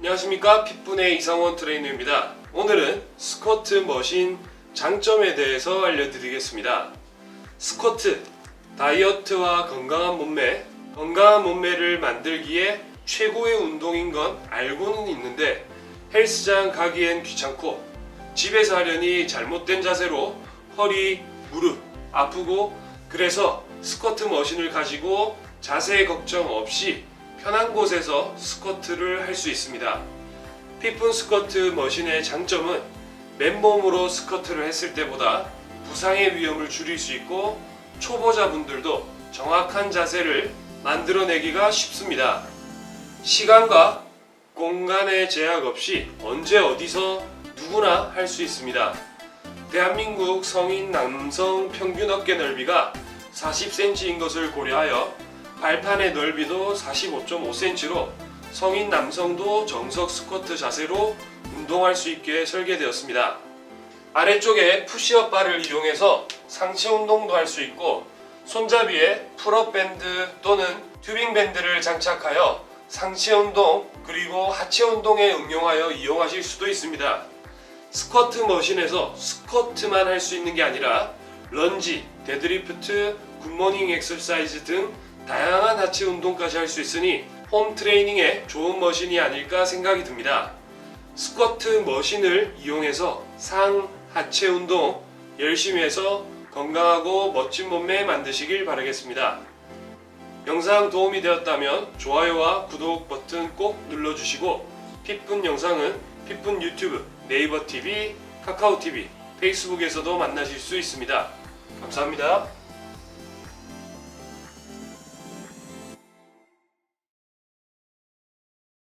안녕하십니까 핏분의 이상원 트레이너입니다. 오늘은 스쿼트 머신 장점에 대해서 알려드리겠습니다. 스쿼트 다이어트와 건강한 몸매, 건강한 몸매를 만들기에 최고의 운동인 건 알고는 있는데 헬스장 가기엔 귀찮고 집에서 하려니 잘못된 자세로 허리, 무릎 아프고 그래서 스쿼트 머신을 가지고 자세 걱정 없이 편한 곳에서 스쿼트를 할 수 있습니다. 피픈 스쿼트 머신의 장점은 맨몸으로 스쿼트를 했을 때보다 부상의 위험을 줄일 수 있고 초보자분들도 정확한 자세를 만들어내기가 쉽습니다. 시간과 공간의 제약 없이 언제 어디서 누구나 할 수 있습니다. 대한민국 성인 남성 평균 어깨 넓이가 40cm인 것을 고려하여 발판의 넓이도 45.5cm로 성인 남성도 정석 스쿼트 자세로 운동할 수 있게 설계되었습니다. 아래쪽에 푸시업 바를 이용해서 상체 운동도 할 수 있고 손잡이에 풀업 밴드 또는 튜빙 밴드를 장착하여 상체 운동 그리고 하체 운동에 응용하여 이용하실 수도 있습니다. 스쿼트 머신에서 스쿼트만 할 수 있는 게 아니라 런지, 데드리프트, 굿모닝 엑서사이즈 등 다양한 하체 운동까지 할 수 있으니 홈 트레이닝에 좋은 머신이 아닐까 생각이 듭니다. 스쿼트 머신을 이용해서 상, 하체 운동 열심히 해서 건강하고 멋진 몸매 만드시길 바라겠습니다. 영상 도움이 되었다면 좋아요와 구독 버튼 꼭 눌러주시고 핏분 영상은 핏분 유튜브, 네이버 TV, 카카오 TV, 페이스북에서도 만나실 수 있습니다. 감사합니다.